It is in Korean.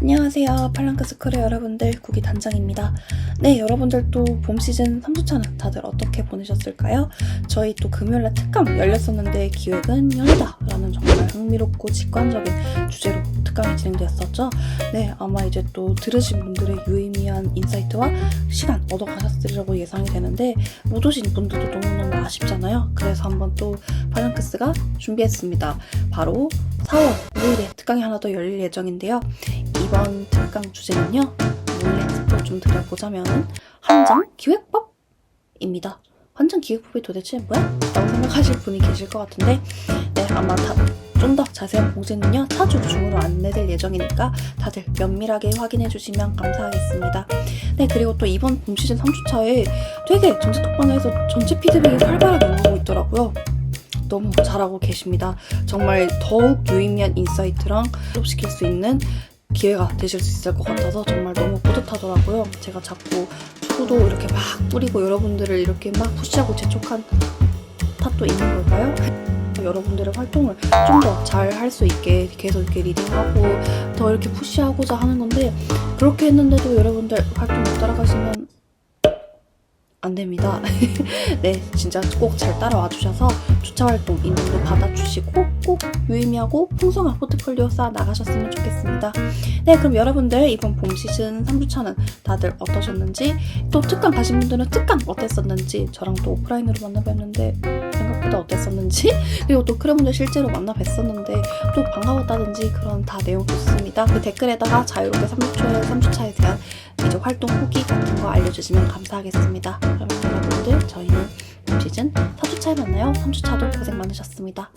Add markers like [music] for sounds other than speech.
안녕하세요. 팔랑크 스쿨의 여러분들, 구기 단장입니다. 네, 여러분들 또봄 시즌 3주차는 다들 어떻게 보내셨을까요? 저희 또 금요일날 특강 열렸었는데 기획은 연애다라는 정말 흥미롭고 직관적인 주제로 특강이 진행되었었죠. 네, 아마 이제 또 들으신 분들의 유의미한 인사이트와 시간 얻어가셨으리라고 예상이 되는데 못 오신 분들도 너무너무 아쉽잖아요. 그래서 한번 또 팔랑크스가 준비했습니다. 바로 4월 5일에 특강이 하나 더 열릴 예정인데요. 이번 특강 주제는요. 몰래 팁을 좀 드려보자면 한정 기획법입니다. 한정 기획법이 도대체 뭐야? 라고 생각하실 분이 계실 것 같은데 네 아마 좀더 자세한 공지는요 차주 중으로 안내될 예정이니까 다들 면밀하게 확인해 주시면 감사하겠습니다. 네 그리고 또 이번 봄 시즌 3주차에 되게 전체 톡방에서 전체 피드백이 활발하게 오고 있더라고요. 너무 잘하고 계십니다. 정말 더욱 유의미한 인사이트랑 시킬 수 있는 기회가 되실 수 있을 것 같아서 정말 너무 뿌듯하더라고요. 제가 자꾸 수도 이렇게 막 뿌리고 여러분들을 이렇게 막 푸시하고 재촉한 탓도 있는 걸까요? 여러분들의 활동을 좀 더 잘 할 수 있게 계속 이렇게 리딩하고 더 이렇게 푸시하고자 하는 건데 그렇게 했는데도 여러분들 활동 못 따라가시면 안 됩니다. [laughs] 네, 진짜 꼭 잘 따라와 주셔서 주차 활동 인증도 받아주시고 꼭 유의미하고 풍성한 포트폴리오 쌓아 나가셨으면 좋겠습니다. 네, 그럼 여러분들 이번 봄 시즌 3주차는 다들 어떠셨는지 또 특강 가신 분들은 특강 어땠었는지 저랑 또 오프라인으로 만나 뵀는데 생각보다 어땠었는지 [laughs] 그리고 또 크레분들 실제로 만나 뵀었는데 또 반가웠다든지 그런 다 내용 좋습니다. 그 댓글에다가 자유롭게 3주차에 3주차에 대한 이제 활동 후기 같은 거 알려주시면 감사하겠습니다. 그러면 여러분들 저희는 봄 시즌 4주차에 만나요. 3주차도 고생 많으셨습니다.